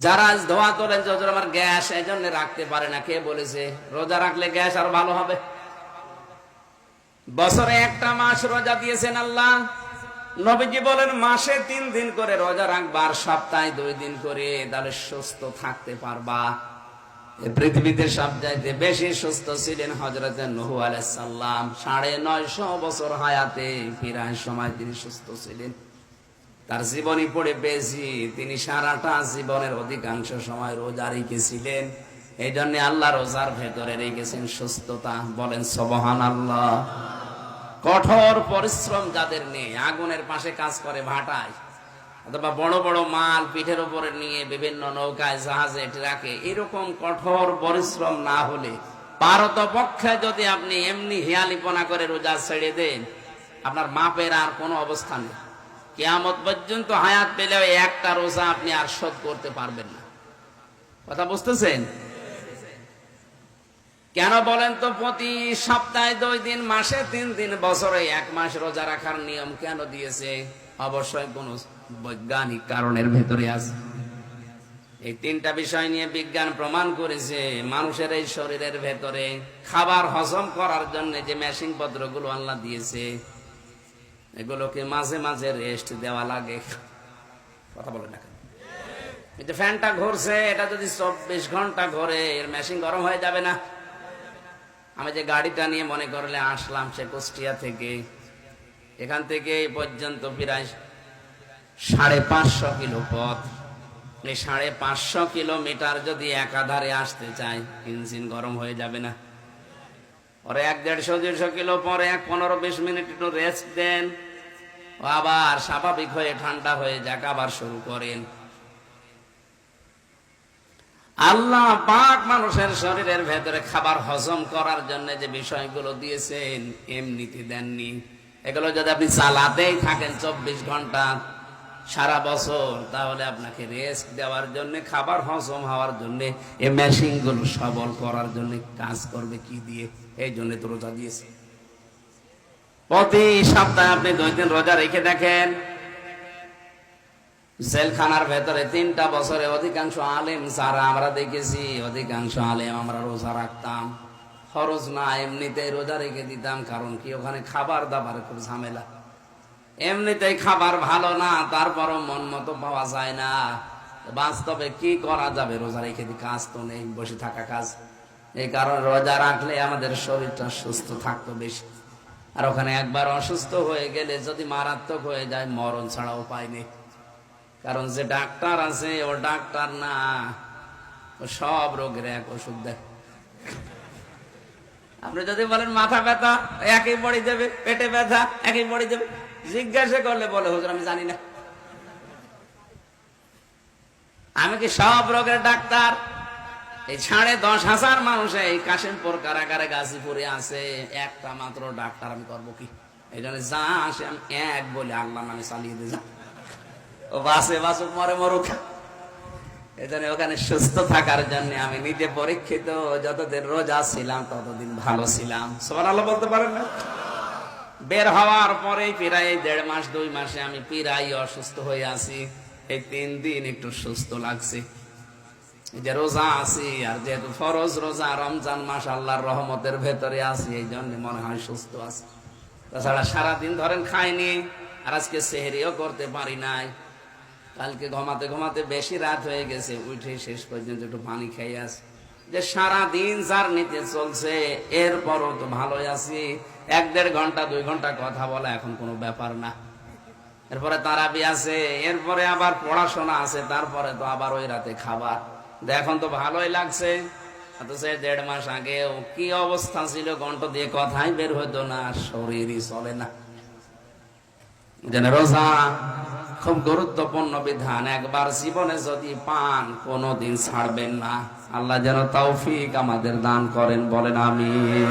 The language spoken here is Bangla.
যারা আজ ধোয়া যে আমার গ্যাস এই জন্য রাখতে পারে না। কে বলেছে? রোজা রাখলে গ্যাস আরও ভালো হবে। বছরে একটা মাস রোজা দিয়েছেন আল্লাহ। নবীজি বলেন, মাসে তিন দিন করে রোজা রাখবার সপ্তাহে দুই দিন করে, তাহলে সুস্থ থাকতে পারবা। পৃথিবীতে সব চাইতে বেশি সুস্থ ছিলেন হজরত নহু আলাইসাল্লাম সাড়ে নয়শো বছর হায়াতে ফিরায় সময় তিনি সুস্থ ছিলেন। তার জীবনী পড়ে পেয়েছি। তিনি সারাটা জীবনের অধিকাংশ সময় রোজা রেখেছিলেন। এই জন্য আল্লাহ রোজার ভেতরে রেখেছেন সুস্থতা। বলেন সবহান আল্লাহ কঠোর পরিশ্রম যাদের নেই, আগুনের পাশে কাজ করে ভাটায়, অথবা বড় বড় মাল পিঠের উপরে নিয়ে বিভিন্ন নৌকায় জাহাজে ট্রাকে, এরকম কঠোর পরিশ্রম না হলে পারত পক্ষে যদি আপনি এমনি হিয়ালিপনা করে রোজা ছেড়ে দেন, আপনার মাপের আর কোনো অবস্থা নেই। কেয়ামত পর্যন্ত হায়াত পেলেও একটা রোজা আপনি আর শোধ করতে পারবেন না। কথা বুঝতেছেন? কেন বলেন তো প্রতি সপ্তাহে দুই দিন, মাসে তিন দিন, বছরে এক মাস রোজা রাখার নিয়ম কেন দিয়েছে? অবশ্যই কোন বৈজ্ঞানিক কারণের ভেতরে আছে। এই তিনটা বিষয় নিয়ে বিজ্ঞান প্রমাণ করেছে, মানুষের এই শরীরের ভেতরে খাবার হজম করার জন্য যে মেশিন পত্রগুলো আল্লাহ দিয়েছে এগুলোকে মাঝে মাঝে রেস্ট দেওয়া লাগে। কথা বলে না কেন? এই যে ফ্যানটা ঘুরছে, এটা যদি চব্বিশ ঘণ্টা ঘোরে, এর মেশিন গরম হয়ে যাবে না। আমি যে গাড়িটা নিয়ে মনে করলে আসলাম সে কুষ্টিয়া থেকে, এখান থেকে এই পর্যন্ত প্রায় সাড়ে পাঁচশো কিলো পথ। এই সাড়ে পাঁচশো কিলোমিটার যদি একাধারে আসতে চাই, ইঞ্জিন গরম হয়ে যাবে না। পরে এক দেড়শো দেড়শো কিলো পরে এক পনেরো, বিশ মিনিট একটু রেস্ট দেন। আবার স্বাভাবিক হয়ে ঠান্ডা হয়ে যাক, আবার শুরু করেন। আল্লাহ পাক মানুষের শরীরের ভেতরে খাবার হজম করার জন্য যে বিষয়গুলো দিয়েছেন, এমনিতে দেননি। এগুলো যদি আপনি চালাতেই থাকেন চব্বিশ ঘণ্টা সারা বছর তাহলে আপনাকে রেস্ট দেওয়ার জন্য, খাবার হজম হওয়ার জন্য মেশিনগুলো সবল করার জন্য কাজ করবে কি দিয়ে? এই জন্য তো রোজা দিয়েছে। প্রতি সপ্তাহে আপনি দুই দিন রোজা রেখে দেখেন, জেলখানার ভেতরে তিনটা বছরে অধিকাংশ আলেম, যারা আমরা দেখেছি, অধিকাংশ আলেম আমরা রোজা রাখতাম। খরচ না, এমনিতেই রোজা রেখে দিতাম, কারণ কি? ওখানে খাবার দাবার খুব ঝামেলা। এমনিতেই খাবার ভালো না, তারপরও মন মতো পাওয়া যায় না। বাস্তবে কি করা যাবে? রোজা রেখে কাজ তো নেই, বসে থাকা কাজ। এই কারণে রোজা রাখলে আমাদের শরীরটা সুস্থ থাকতো বেশি। আর ওখানে একবার অসুস্থ হয়ে গেলে যদি মারাত্মক হয়ে যায়, মরণ ছাড়া উপায় নেই। কারণ যে ডাক্তার আছে, ও ডাক্তার না। ও সব রোগের এক ওষুধ দেয়। আপনি যদি বলেন মাথা ব্যথা, একই বড়ি দেবে পেটে ব্যথা, একই বড়ি দেবে জিজ্ঞাসা করলে বলে, হুজুর, আমি জানি না। আমি কি সব রোগের ডাক্তার? এই সাড়ে দশ হাজার মানুষ এই কাশিমপুর কারাগারে গাজীপুরে আছে। একটা মাত্র ডাক্তার আমি করব কি? এই জন্য যা আসে আমি এক বলে আল্লাহ নামে চালিয়ে দিয়ে যা ও বাসে বাসুক মরে মরুক। এজন্য ওখানে সুস্থ থাকার জন্য আমি নিজে পরীক্ষিত যতদিন রোজা ছিলাম ততদিন ভালো ছিলাম। সবার আল্লাহ বলতে পারেন না? বের হওয়ার পরে প্রায় দেড় মাস দুই মাসে আমি প্রায় অসুস্থ হয়ে আছি। এই তিন দিন একটু সুস্থ লাগছে। যে রোজা আছি আর যেহেতু ফরজ রোজা রমজান মাস আল্লাহর রহমতের ভেতরে আছি এই জন্য মনে হয় সুস্থ আছে। তাছাড়া সারাদিন ধরেন খাইনি আর আজকে সেহেরিও করতে পারি নাই। কালকে ঘুমাতে ঘুমাতে বেশি রাত হয়ে গেছে, উঠে শেষ পর্যন্ত একটু পানি খেয়ে আসি। যে সারা দিন যার নিতে চলছে, এরপরও তো ভালোই আছি। এক দেড় ঘণ্টা, দুই ঘণ্টা কথা বলা এখন কোনো ব্যাপার না। এরপরে তারাবি আছে, এরপরে আবার পড়াশোনা আছে, তারপরে তো আবার ওই রাতে খাবার। এখন তো ভালোই লাগছে। অথচ দেড় মাস আগেও কি অবস্থা ছিল, কণ্ঠ দিয়ে কথাই বের হতো না, শরীরই চলে না। রোজা খুব গুরুত্বপূর্ণ বিধান একবার জীবনে যদি পান, কোনোদিন ছাড়বেন না। আল্লাহ যেন তৌফিক আমাদের দান করেন, বলেন আমিন।